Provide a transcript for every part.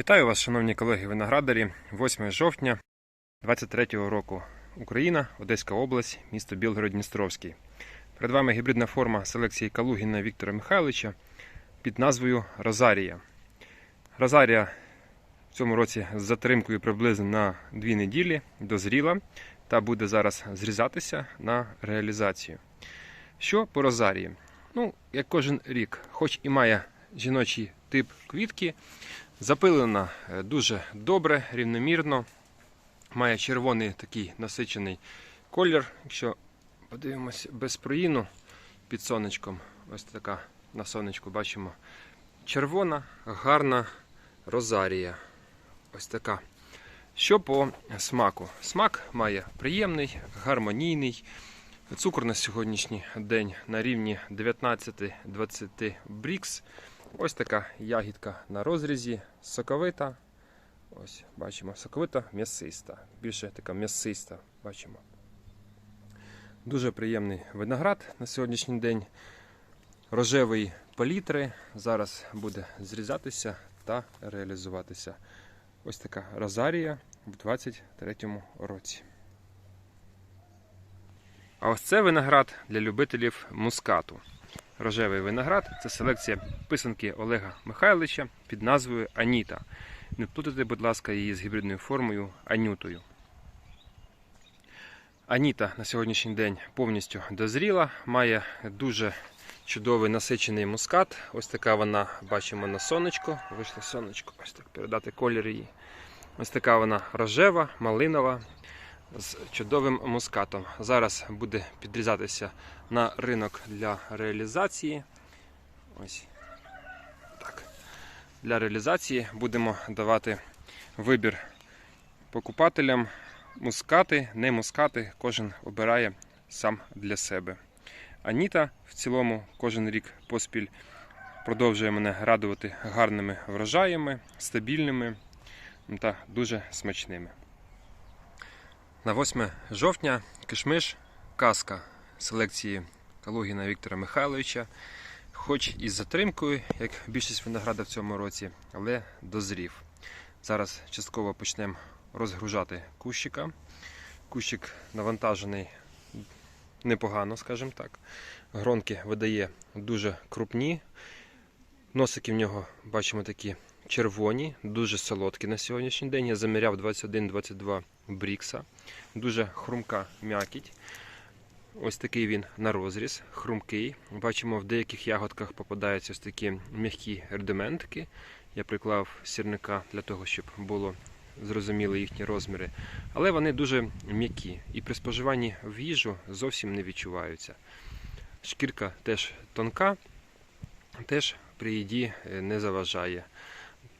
Вітаю вас, шановні колеги виноградарі. 8 жовтня 23 року. Україна, Одеська область, місто Білгород-Дністровський. Перед вами гібридна форма селекції Калугіна Віктора Михайловича під назвою Розарія. Розарія в цьому році з затримкою приблизно на 2 неділі дозріла та буде зараз зрізатися на реалізацію. Що по Розарії? Ну, як кожен рік, хоч і має жіночий тип квітки, Запилена е, дуже добре, рівномірно. Має червоний такий насичений колір. Якщо подивимося без проїну під сонечком, ось така на сонечку бачимо червона, гарна розарія. Ось така. Що по смаку? Смак має приємний, гармонійний. Цукор на сьогоднішній день на рівні 19-20 брікс. Ось така ягідка на розрізі, соковита. Ось, бачимо, соковита м'ясиста. Більше така м'ясиста, бачимо. Дуже приємний виноград на сьогоднішній день. Рожевої палітри. Зараз буде зрізатися та реалізуватися. Ось така розарія в 23-му році. А ось це виноград для любителів мускату. Рожевий виноград це селекція писанки Олега Михайловича під назвою Аніта. Не плутайте, будь ласка, її з гібридною формою Анютою. Аніта на сьогоднішній день повністю дозріла, має дуже чудовий насичений мускат. Ось така вона бачимо на сонечко. Вийшло сонечко, ось так передати колір її. Ось така вона рожева, малинова з чудовим мускатом. Зараз буде підрізатися на ринок для реалізації. Ось так. Для реалізації будемо давати вибір покупателям мускати, не мускати, кожен обирає сам для себе. Аніта в цілому кожен рік поспіль продовжує мене радувати гарними врожаями, стабільними та дуже смачними. На 8 жовтня кишмиш казка селекції Калугіна Віктора Михайловича. Хоч із затримкою, як більшість винограда в цьому році, але дозрів. Зараз частково почнемо розгружати кущика. Кущик навантажений непогано, скажімо так. Гронки видає дуже крупні. Носики в нього бачимо такі червоні, дуже солодкі на сьогоднішній день. Я заміряв 21-22 брікса. Дуже хрумка м'якіть. Ось такий він на розріз, хрумкий. Бачимо, в деяких ягодках попадаються ось такі м'які рудиментики. Я приклав сірника для того, щоб було зрозуміли їхні розміри. Але вони дуже м'які і при споживанні в їжу зовсім не відчуваються. Шкірка теж тонка, теж при їді е, не заважає.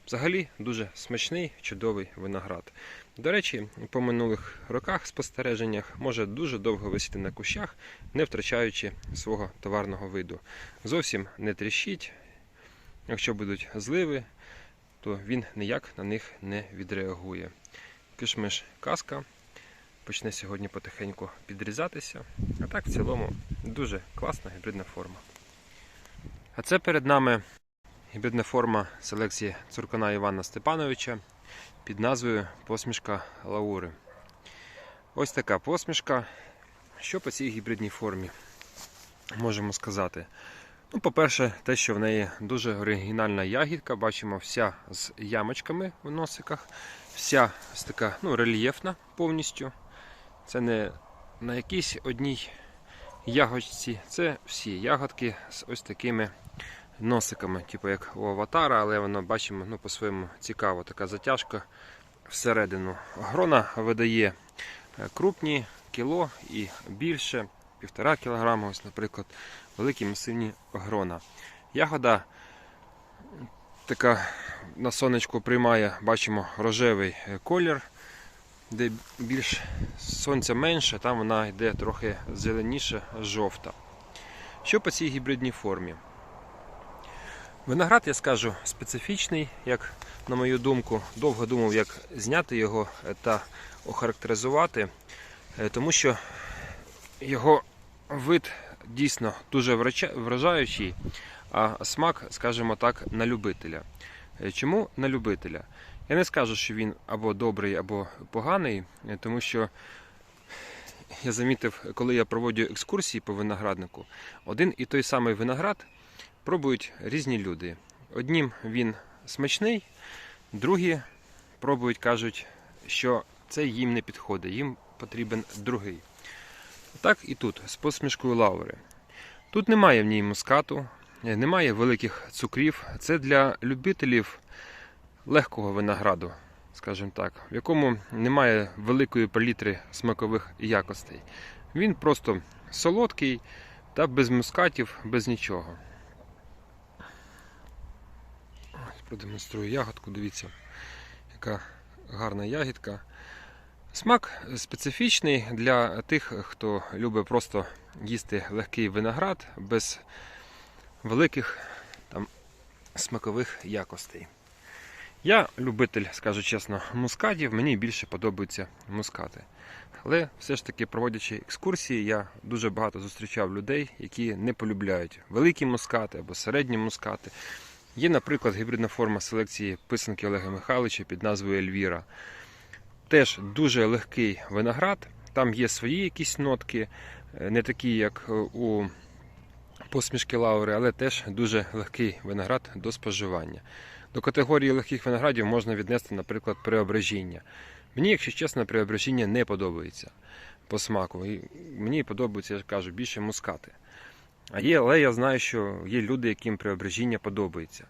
Взагалі дуже смачний, чудовий виноград. До речі, по минулих роках спостереженнях може дуже довго висіти на кущах, не втрачаючи свого товарного виду. Зовсім не тріщить. Якщо будуть зливи, то він ніяк на них не відреагує. Кишмиш казка почне сьогодні потихеньку підрізатися. А так, в цілому, дуже класна гібридна форма. А це перед нами гібридна форма селекції цуркана Івана Степановича під назвою Посмішка Лаури. Ось така посмішка. Що по цій гібридній формі можемо сказати? Ну, По-перше, те, що в неї дуже оригінальна ягідка, бачимо вся з ямочками в носиках, вся така ну, рельєфна повністю. Це не на якійсь одній ягодці, це всі ягодки з ось такими носиками, типу як у аватара, але воно бачимо ну, по-своєму цікаво, така затяжка всередину. Грона видає е, крупні кіло і більше, півтора кілограма, ось, наприклад, великі масивні грона. Ягода така на сонечку приймає, бачимо, рожевий е, колір. Де більш сонця менше, там вона йде трохи зеленіше, жовта. Що по цій гібридній формі? Виноград, я скажу, специфічний, як на мою думку, довго думав, як зняти його та охарактеризувати, е, тому що його вид дійсно дуже вражаючий, а смак, скажімо так, на любителя. Е, Чому на любителя? Я не скажу, що він або добрий, або поганий, е, тому що я замітив, коли я проводжу екскурсії по винограднику, один і той самий виноград пробують різні люди. Однім він смачний, другі пробують, кажуть, що це їм не підходить, їм потрібен другий. Так і тут, з посмішкою лаври. Тут немає в ній мускату, немає великих цукрів. Це для любителів легкого винограду, скажімо так, в якому немає великої палітри смакових якостей. Він просто солодкий та без мускатів, без нічого. Ось продемонструю ягодку, дивіться, яка гарна ягідка. Смак специфічний для тих, хто любить просто їсти легкий виноград без великих там, смакових якостей. Я любитель, скажу чесно, мускатів, мені більше подобаються мускати. Але все ж таки, проводячи екскурсії, я дуже багато зустрічав людей, які не полюбляють великі мускати або середні мускати. Є, наприклад, гібридна форма селекції писанки Олега Михайловича під назвою Ельвіра. Теж дуже легкий виноград. Там є свої якісь нотки, е, не такі, як е, у посмішки лаури, але теж дуже легкий виноград до споживання. До категорії легких виноградів можна віднести, наприклад, преображіння. Мені, якщо чесно, преображіння не подобається по смаку. Мені подобаються, я кажу, більше мускати. Є, але я знаю, що є люди, яким преображіння подобається.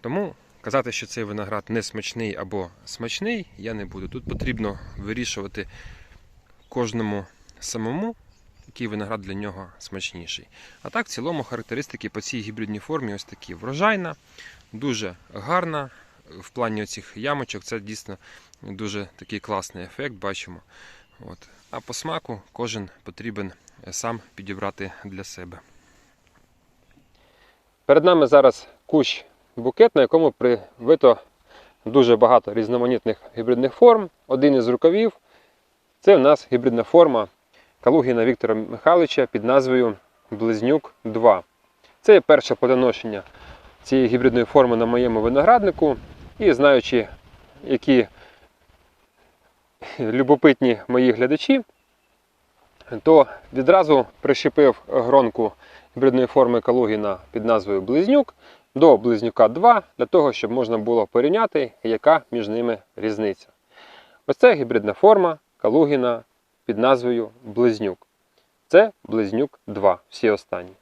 Тому казати, що цей виноград не смачний або смачний, я не буду. Тут потрібно вирішувати кожному самому, який виноград для нього смачніший. А так, в цілому, характеристики по цій гібридній формі ось такі: врожайна, дуже гарна. В плані оцих ямочок це дійсно дуже такий класний ефект, бачимо. От. А по смаку кожен потрібен сам підібрати для себе. Перед нами зараз кущ букет, на якому привито дуже багато різноманітних гібридних форм. Один із рукавів це в нас гібридна форма Калугіна Віктора Михайловича під назвою Близнюк 2. Це є перше подоношення цієї гібридної форми на моєму винограднику. І знаючи, які любопитні мої глядачі, то відразу прищепив гронку гібридної форми Калугіна під назвою Близнюк до Близнюка 2 для того, щоб можна було порівняти, яка між ними різниця. Ось це гібридна форма Калугіна під назвою Близнюк. Це Близнюк 2, всі останні.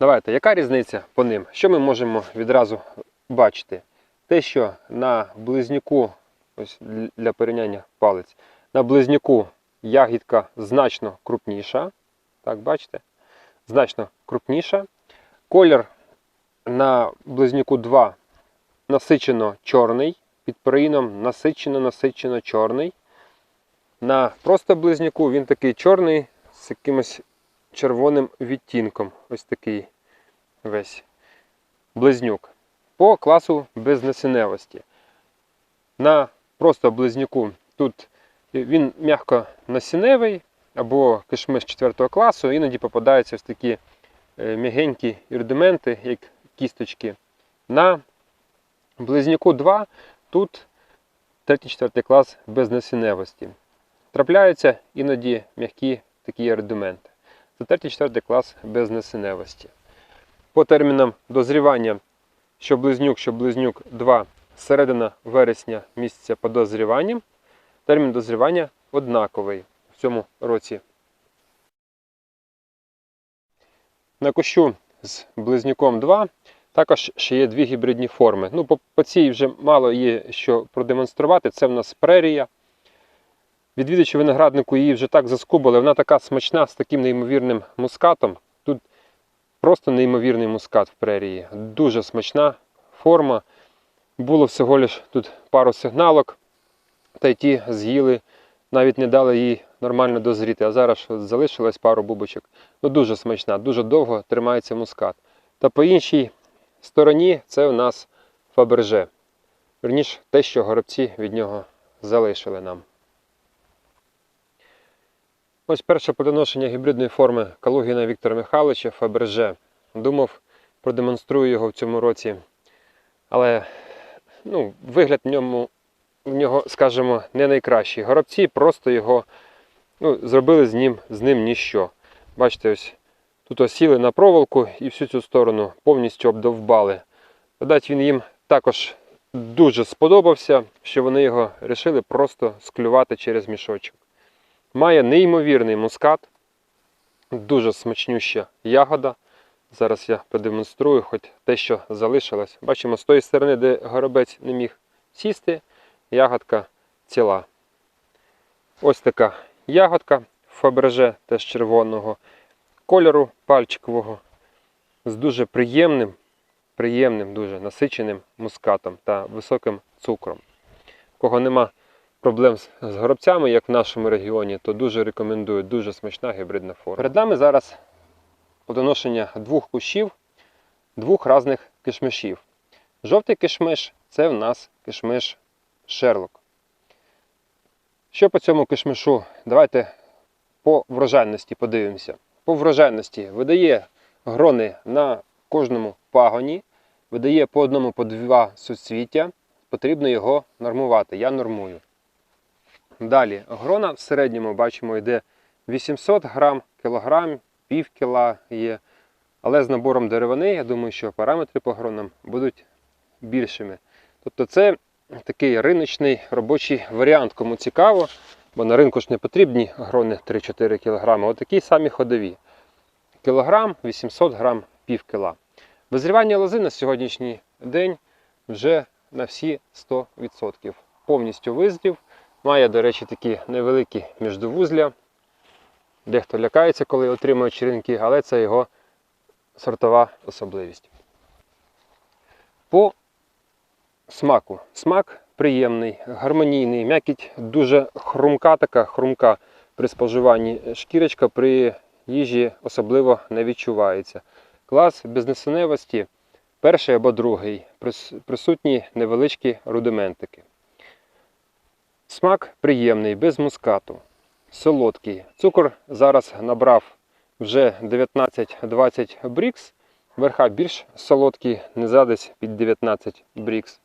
Давайте, яка різниця по ним? Що ми можемо відразу бачити? Те, що на близнюку, ось для порівняння палець, на близнюку ягідка значно крупніша. Так, бачите? Значно крупніша. Колір на близнюку 2 насичено чорний, під проїном насичено насичено чорний. На просто близнюку він такий чорний з якимось червоним відтінком. Ось такий весь близнюк. По класу безнасінневості. На просто близнюку тут він м'яко насінневий або кишмиш 4 класу, іноді попадаються ось такі е, м'ягенькі ірдименти, як кісточки. На близнюку 2 тут 3-4 клас без безнасінневості. Трапляються іноді м'які такі ердименти. Це 3-4 клас без безнасінневості. По термінам дозрівання, що близнюк, що близнюк 2, середина вересня місяця по дозріванням, термін дозрівання однаковий цьому році. На кущу з близнюком 2 також ще є дві гібридні форми. Ну, по, по цій вже мало є що продемонструвати. Це в нас прерія. Відвідувачі винограднику її вже так заскубили. Вона така смачна з таким неймовірним мускатом. Тут просто неймовірний мускат в прерії. Дуже смачна форма. Було всього лиш тут пару сигналок, та й ті з'їли, навіть не дали їй нормально дозріти. А зараз залишилось пару бубочок. Ну дуже смачна, дуже довго тримається мускат. Та по іншій стороні це у нас фаберже. Верніше те, що горобці від нього залишили нам. Ось перше подоношення гібридної форми Калугіна Віктора Михайловича Фаберже. Думав, продемонструю його в цьому році Але ну, вигляд в ньому в нього, скажімо, не найкращий. Горобці просто його ну, зробили з ним, з ним ніщо. Бачите, ось тут ось сіли на проволоку і всю цю сторону повністю обдовбали. Видать, він їм також дуже сподобався, що вони його вирішили просто склювати через мішочок. Має неймовірний мускат, дуже смачнюща ягода. Зараз я продемонструю, хоч те, що залишилось. Бачимо, з тої сторони, де горобець не міг сісти, ягодка ціла. Ось така ягодка Фаберже, теж червоного кольору пальчикового, з дуже приємним, приємним, дуже насиченим мускатом та високим цукром. Кого нема проблем з горобцями, як в нашому регіоні, то дуже рекомендую, дуже смачна гібридна форма. Перед нами зараз плодоношення двох кущів, двох різних кишмишів. Жовтий кишмиш це в нас кишмиш Шерлок. Що по цьому кишмишу? Давайте по врожайності подивимося. По врожайності видає грони на кожному пагоні, видає по одному по два суцвіття. Потрібно його нормувати. Я нормую. Далі грона в середньому бачимо йде 800 грам, кілограм, пів кіла є. Але з набором деревини, я думаю, що параметри по гронам будуть більшими. Тобто це такий риночний робочий варіант, кому цікаво, бо на ринку ж не потрібні грони 3-4 кг, отакі самі ходові. Кілограм, 800 грам, пів кіла. Визрівання лози на сьогоднішній день вже на всі 100%. Повністю визрів. Має, до речі, такі невеликі міждовузля. Дехто лякається, коли отримує черенки, але це його сортова особливість. По смаку. Смак приємний, гармонійний, м'якіть дуже хрумка, така хрумка при споживанні. Шкірочка при їжі особливо не відчувається. Клас безнесеневості перший або другий. Присутні невеличкі рудиментики. Смак приємний, без мускату, солодкий. Цукор зараз набрав вже 19-20 брікс. Верха більш солодкі, низа десь під 19 брікс.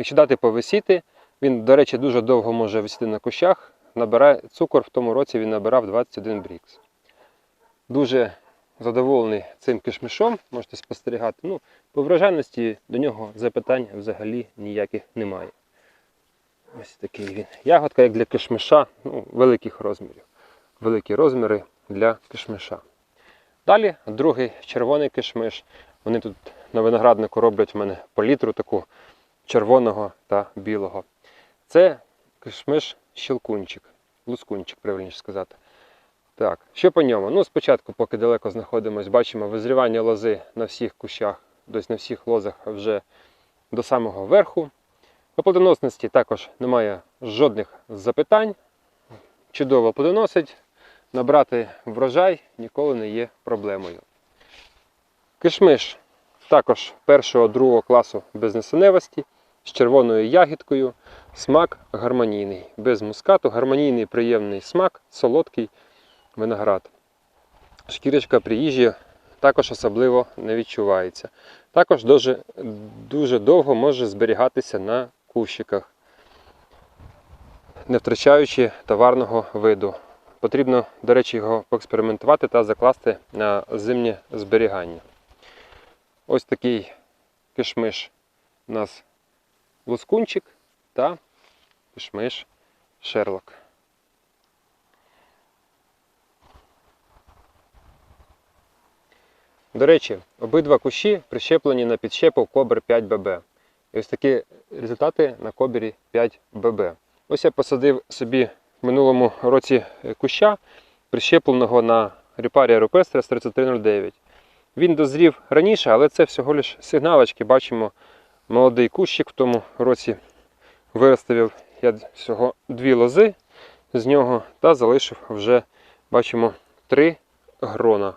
Якщо дати повисіти, він, до речі, дуже довго може висіти на кущах. Набирає цукор в тому році він набирав 21 брікс. Дуже задоволений цим кишмишом, можете спостерігати. Ну, по врожайності до нього запитань взагалі ніяких немає. Ось такий він. Ягодка, як для кишмиша, ну, великих розмірів. Великі розміри для кишмиша. Далі другий червоний кишмиш. Вони тут на винограднику роблять в мене палітру таку червоного та білого. Це кишмиш щелкунчик, лускунчик, правильніше сказати. Так, що по ньому? Ну, спочатку, поки далеко знаходимось, бачимо визрівання лози на всіх кущах, тобто на всіх лозах вже до самого верху. По плодоносності також немає жодних запитань. Чудово плодоносить. Набрати врожай ніколи не є проблемою. Кишмиш також першого другого класу безнесеневості з червоною ягідкою. Смак гармонійний, без мускату, гармонійний приємний смак, солодкий виноград. Шкірочка при їжі також особливо не відчувається. Також дуже, дуже довго може зберігатися на кущиках, не втрачаючи товарного виду. Потрібно, до речі, його поекспериментувати та закласти на зимнє зберігання. Ось такий кишмиш у нас лускунчик та кишмиш шерлок. До речі, обидва кущі прищеплені на підщепу Кобр 5ББ. І ось такі результати на Кобері 5ББ. Ось я посадив собі в минулому році куща, прищепленого на репарія Рупестра з 3309. Він дозрів раніше, але це всього лиш сигналочки. Бачимо молодий кущик в тому році виставив я всього дві лози з нього та залишив вже, бачимо, три грона.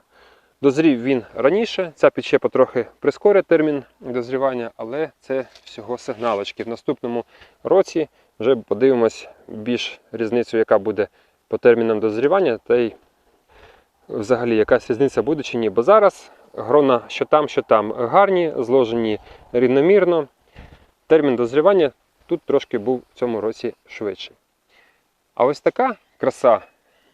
Дозрів він раніше, ця підщепа трохи прискорить термін дозрівання, але це всього сигналочки. В наступному році вже подивимось більш різницю, яка буде по термінам дозрівання, та й взагалі якась різниця буде чи ні. Бо зараз грона що там, що там гарні, зложені рівномірно. Термін дозрівання тут трошки був в цьому році швидший. А ось така краса,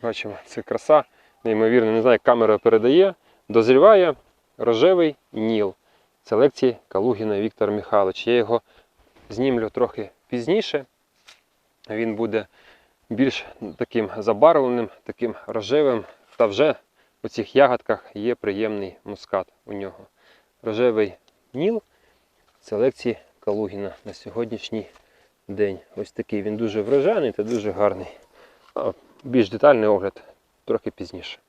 бачимо, це краса, неймовірно, не знаю, як камера передає, дозріває рожевий ніл селекції Калугіна Віктора Михайлович. Я його знімлю трохи пізніше. Він буде більш таким забарвленим, таким рожевим. Та вже у цих ягодках є приємний мускат у нього. Рожевий ніл селекції Калугіна на сьогоднішній день. Ось такий він дуже врожайний та дуже гарний. Більш детальний огляд трохи пізніше.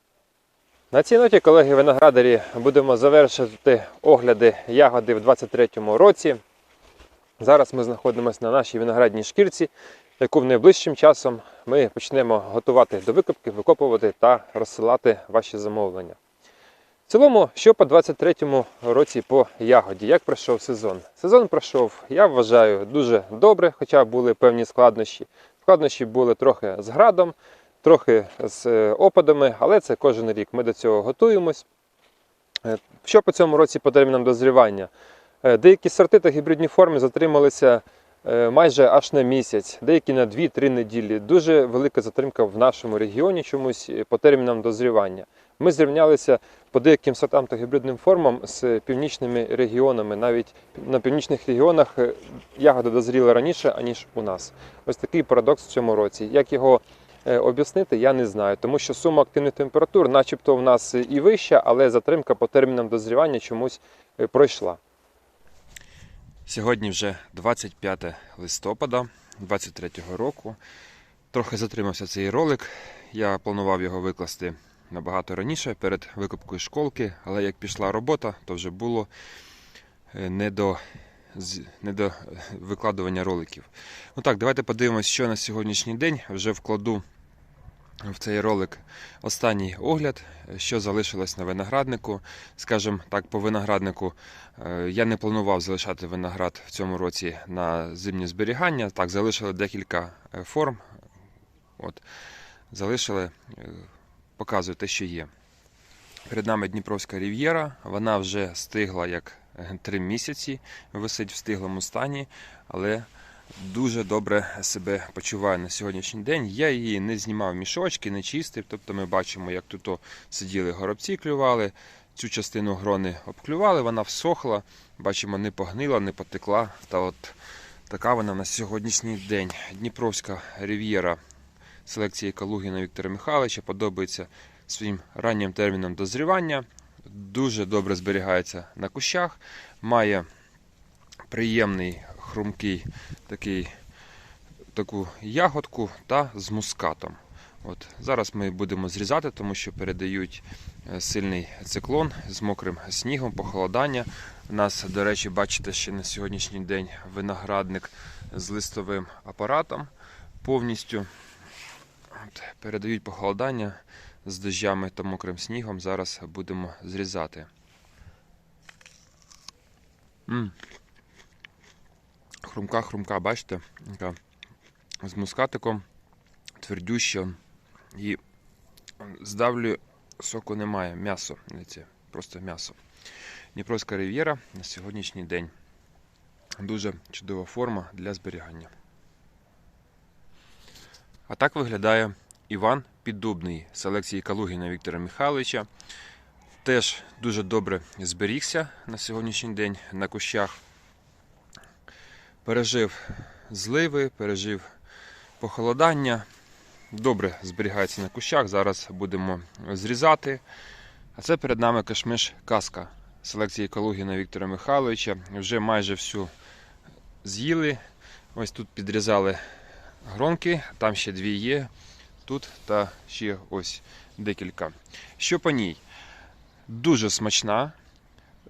На цій ноті, колеги виноградарі, будемо завершити огляди ягоди в 2023 році. Зараз ми знаходимося на нашій виноградній шкірці, яку в найближчим часом ми почнемо готувати до викопки, викопувати та розсилати ваші замовлення. В цілому, що по 2023 році по ягоді, як пройшов сезон? Сезон пройшов, я вважаю, дуже добре, хоча були певні складнощі. Складнощі були трохи з градом, трохи з е, опадами, але це кожен рік. Ми до цього готуємось. Е, Що по цьому році по термінам дозрівання? Е, Деякі сорти та гібридні форми затрималися майже аж на місяць, деякі на 2-3 неділі. Дуже велика затримка в нашому регіоні чомусь е, по термінам дозрівання. Ми зрівнялися по деяким сортам та гібридним формам з північними регіонами. Навіть на північних регіонах е, ягода дозріла раніше, аніж у нас. Ось такий парадокс в цьому році. Як його е, об'яснити, я не знаю, тому що сума активних температур, начебто, в нас і вища, але затримка по термінам дозрівання чомусь е, пройшла. Сьогодні вже 25 листопада 2023 року. Трохи затримався цей ролик. Я планував його викласти набагато раніше перед викупкою школки, але як пішла робота, то вже було е, не до, не до е, викладування роликів. Ну так, давайте подивимося, що на сьогоднішній день вже вкладу в цей ролик останній огляд, що залишилось на винограднику. Скажімо так, по винограднику е, я не планував залишати виноград в цьому році на зимнє зберігання. Так, залишили декілька е, форм. От, залишили, е, показую те, що є. Перед нами Дніпровська рів'єра. Вона вже стигла як е, три місяці, висить в стиглому стані, але дуже добре себе почуває на сьогоднішній день. Я її не знімав мішочки, не чистив. Тобто ми бачимо, як тут сиділи горобці, клювали. Цю частину грони обклювали, вона всохла. Бачимо, не погнила, не потекла. Та от така вона на сьогоднішній день. Дніпровська рів'єра селекції Калугіна Віктора Михайловича подобається своїм раннім терміном дозрівання. Дуже добре зберігається на кущах, має приємний хрумкий такий, таку ягодку та з мускатом. От. Зараз ми будемо зрізати, тому що передають е, сильний циклон з мокрим снігом, похолодання. У нас, до речі, бачите, ще на сьогоднішній день виноградник з листовим апаратом повністю. От, передають похолодання з дощами та мокрим снігом. Зараз будемо зрізати. м хрумка, бачите? Яка з мускатиком, твердюща і здавлю соку немає. М'ясо, просто м'ясо. Дніпровська рив'єра на сьогоднішній день. Дуже чудова форма для зберігання. А так виглядає Іван Піддубний селекції Калугіна Віктора Михайловича. Теж дуже добре зберігся на сьогоднішній день на кущах. Пережив зливи, пережив похолодання. Добре зберігається на кущах. Зараз будемо зрізати. А це перед нами кишмиш каска селекції Калугіна Віктора Михайловича. Вже майже всю з'їли. Ось тут підрізали гронки, там ще дві є. Тут та ще ось декілька. Що по ній? Дуже смачна,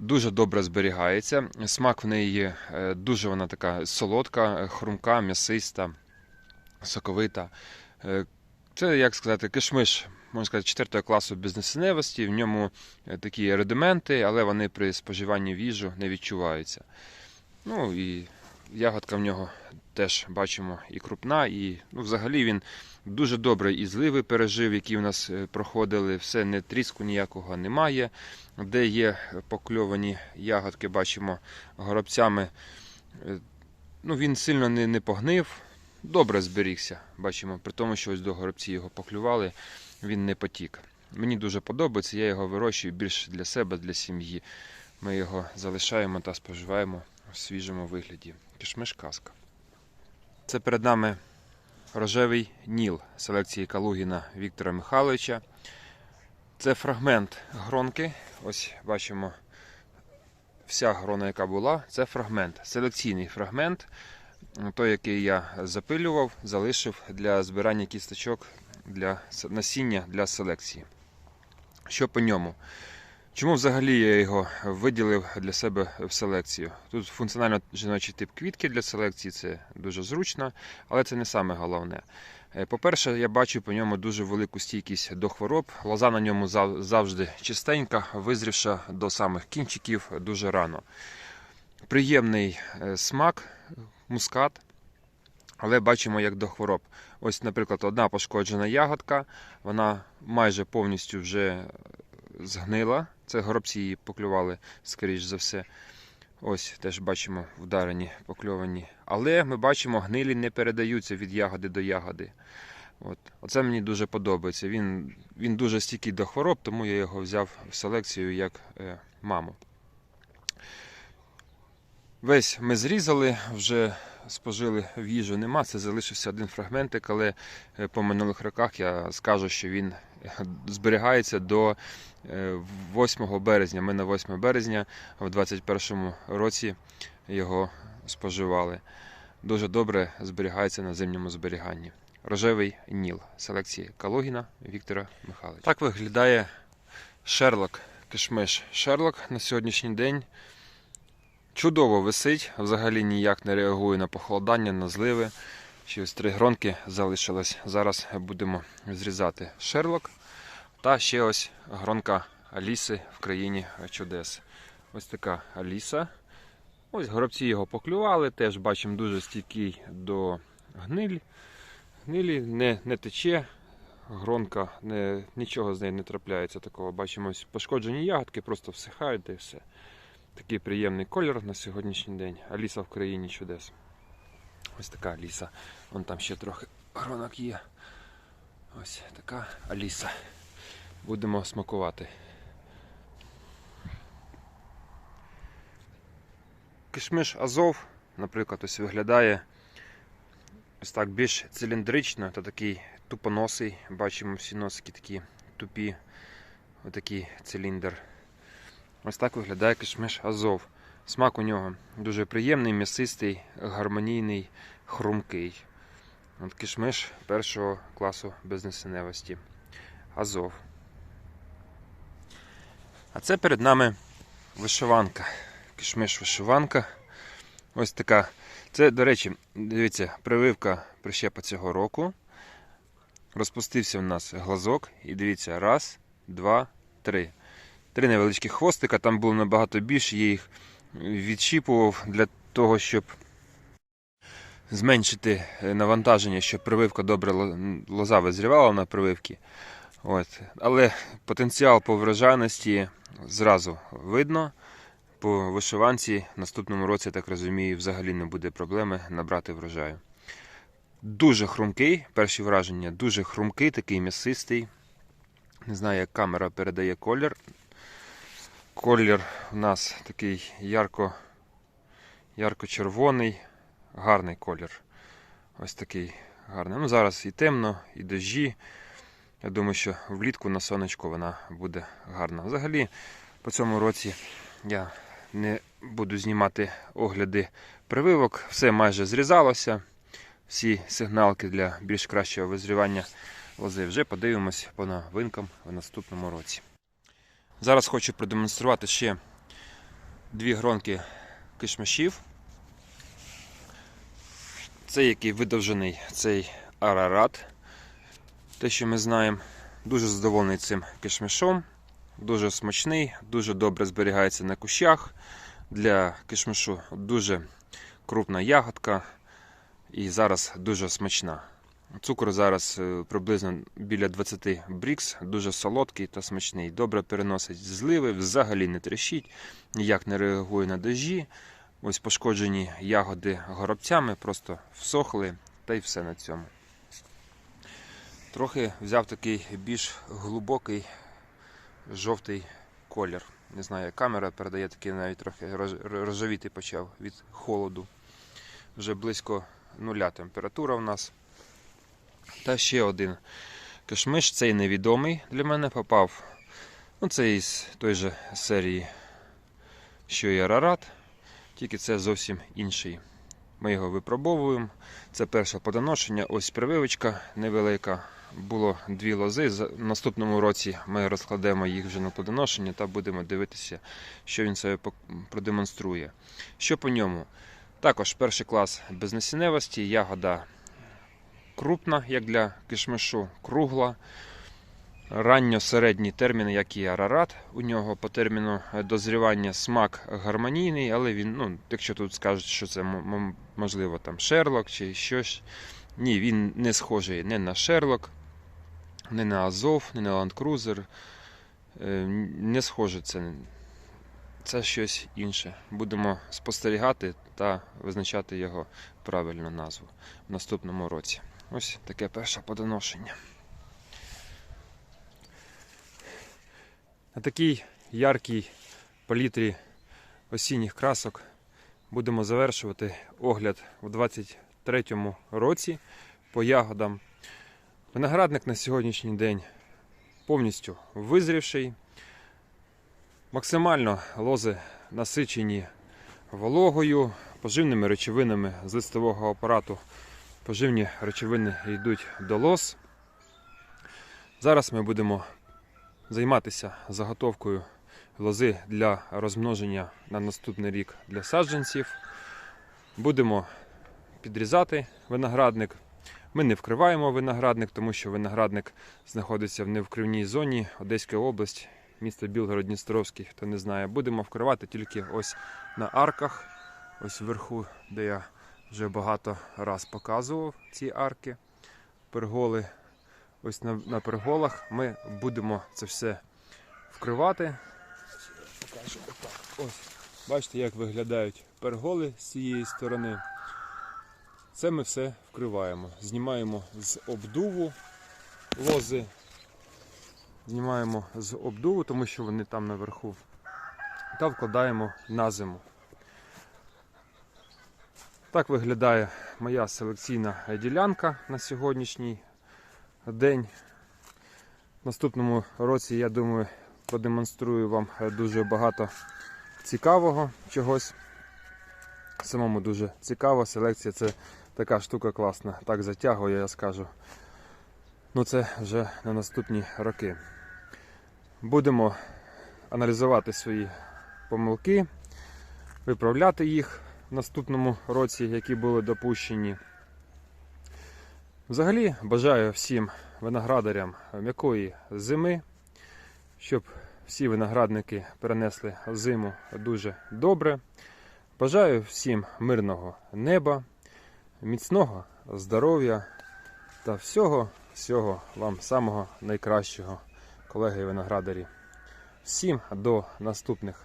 дуже добре зберігається. Смак в неї е, дуже вона така солодка, хрумка, м'ясиста, соковита. Е, Це, як сказати, кишмиш, можна сказати, 4 класу бізнесеневості. В ньому е, такі редименти, але вони при споживанні в їжу не відчуваються. Ну і ягодка в нього теж бачимо і крупна, і ну, взагалі він дуже добре і зливи пережив, які у нас е, проходили. Все не тріску ніякого немає. Де є покльовані ягодки, бачимо горобцями. Е, Ну, він сильно не, не погнив, добре зберігся. Бачимо, при тому, що ось до горобці його поклювали, він не потік. Мені дуже подобається, я його вирощую більше для себе, для сім'ї. Ми його залишаємо та споживаємо в свіжому вигляді. Кишмиш казка. Це перед нами рожевий ніл селекції Калугіна Віктора Михайловича. Це фрагмент гронки. Ось бачимо вся грона, яка була, це фрагмент, селекційний фрагмент. Той, який я запилював, залишив для збирання кісточок для насіння для селекції. Що по ньому? Чому взагалі я його виділив для себе в селекцію? Тут функціонально жіночий тип квітки для селекції, це дуже зручно, але це не саме головне. Е, По-перше, я бачу по ньому дуже велику стійкість до хвороб. Лоза на ньому завжди чистенька, визрівша до самих кінчиків дуже рано. Приємний е, смак, мускат, але бачимо як до хвороб. Ось, наприклад, одна пошкоджена ягодка, вона майже повністю вже згнила. Це горобці її поклювали, скоріш за все. Ось теж бачимо вдарені, покльовані. Але ми бачимо, гнилі не передаються від ягоди до ягоди. От. Оце мені дуже подобається. Він, він дуже стійкий до хвороб, тому я його взяв в селекцію як е, маму. Весь ми зрізали, вже спожили в їжу нема. Це залишився один фрагментик, але е, по минулих роках я скажу, що він зберігається до е, 8 березня. Ми на 8 березня в 2021 році його споживали. Дуже добре зберігається на зимньому зберіганні. Рожевий ніл селекції Калугіна Віктора Михайловича. Так виглядає Шерлок кишмиш. Шерлок на сьогоднішній день чудово висить, взагалі ніяк не реагує на похолодання, на зливи. Ще ось три гронки залишилось. Зараз будемо зрізати Шерлок. Та ще ось гронка Аліси в країні чудес. Ось така Аліса. Ось горобці його поклювали, теж бачимо дуже стійкий до гниль. Гнилі не, не тече, гронка, не, нічого з нею не трапляється такого. Бачимо ось пошкоджені ягодки, просто всихають і все. Такий приємний колір на сьогоднішній день. Аліса в країні чудес. Ось така Аліса. Вон там ще трохи гронок є. Ось така Аліса. Будемо смакувати. Кишмиш Азов, наприклад, ось виглядає ось так більш циліндрично та такий тупоносий. Бачимо всі носики такі тупі. Отакий циліндр. Ось так виглядає кишмиш Азов. Смак у нього дуже приємний, м'ясистий, гармонійний, хрумкий. От кишмиш першого класу безнесеневості. Азов. А це перед нами вишиванка. Кишмиш вишиванка. Ось така. Це, до речі, дивіться, прививка прищепа цього року. Розпустився у нас глазок. І дивіться, раз, два, три. Три невеличкі хвостика, там було набагато більше, я їх відщіпував для того, щоб зменшити е, навантаження, щоб прививка добре лоза визрівала на прививці. От. Але потенціал по врожайності зразу видно. По вишиванці в наступному році, так розумію, взагалі не буде проблеми набрати врожаю. Дуже хрумкий, перші враження, дуже хрумкий, такий м'ясистий. Не знаю, як камера передає колір. Колір у нас такий ярко, ярко-червоний, гарний колір. Ось такий гарний. Ну, зараз і темно, і дощі. Я думаю, що влітку на сонечку вона буде гарна. Взагалі, по цьому році я не буду знімати огляди прививок. Все майже зрізалося. Всі сигналки для більш кращого визрівання лози. Вже подивимось по новинкам в наступному році. Зараз хочу продемонструвати ще дві гронки кишмишів. Цей, який видовжений, цей арарат. Те, що ми знаємо, дуже задоволений цим кишмишом. Дуже смачний, дуже добре зберігається на кущах. Для кишмишу дуже крупна ягодка. і зараз дуже смачна. Цукор зараз е, приблизно біля 20 брікс, дуже солодкий та смачний. Добре переносить зливи, взагалі не трещить, ніяк не реагує на дожі. Ось пошкоджені ягоди горобцями, просто всохли та й все на цьому. Трохи взяв такий більш глибокий жовтий колір. Не знаю, камера передає такий навіть трохи рожевіти почав від холоду. Вже близько нуля температура в нас. Та ще один кишмиш, цей невідомий для мене попав. Ну, це із той же серії, що і Арарат, тільки це зовсім інший. Ми його випробовуємо. Це перше подоношення, ось прививочка невелика. Було дві лози. В наступному році ми розкладемо їх вже на плодоношення та будемо дивитися, що він себе продемонструє. Що по ньому? Також перший клас безнасінневості, ягода крупна, як для кишмишу, кругла. Ранньо-середній термін, як і арарат. У нього по терміну дозрівання смак гармонійний, але він, ну, якщо тут скажуть, що це можливо там Шерлок чи щось. Ні, він не схожий не на Шерлок, не на Азов, не на Cruiser. Е, Не схоже це. Це щось інше. Будемо спостерігати та визначати його правильну назву в наступному році. Ось таке перше подоношення. На такій яркій палітрі осінніх красок будемо завершувати огляд у 2023 році по ягодам. Виноградник на сьогоднішній день повністю визрівший. Максимально лози насичені вологою, поживними речовинами з листового апарату. Поживні речовини йдуть до лоз. Зараз ми будемо займатися заготовкою лози для розмноження на наступний рік для саджанців. Будемо підрізати виноградник. Ми не вкриваємо виноградник, тому що виноградник знаходиться в невкривній зоні Одеська область, місто Білгород-Дністровський, хто не знає. Будемо вкривати тільки ось на арках, ось вверху, де я вже багато раз показував ці арки, перголи. Ось на, на перголах ми будемо це все вкривати. Покажу отак. Ось. Бачите, як виглядають перголи з цієї сторони. Це ми все вкриваємо. Знімаємо з обдуву лози. Знімаємо з обдуву, тому що вони там наверху. Та вкладаємо на зиму. Так виглядає моя селекційна ділянка на сьогоднішній день. В наступному році, я думаю, продемонструю вам дуже багато цікавого чогось. Самому дуже цікаво. Селекція це така штука класна. Так затягує, я скажу. Ну це вже на наступні роки. Будемо аналізувати свої помилки, виправляти їх наступному році, які були допущені. Взагалі бажаю всім виноградарям м'якої зими, щоб всі виноградники перенесли зиму дуже добре. Бажаю всім мирного неба, міцного здоров'я та всього, всього вам самого найкращого, колеги виноградарі. Всім до наступних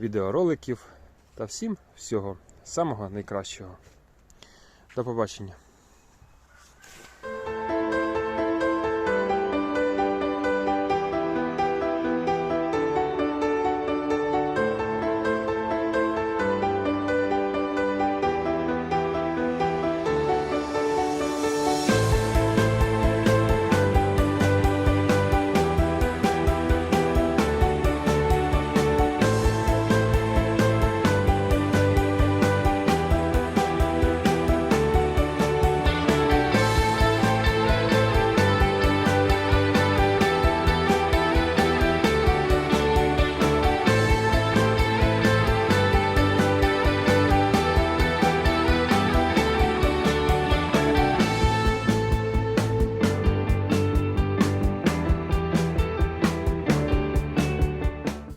відеороликів та всім всього самого найкращого. До побачення.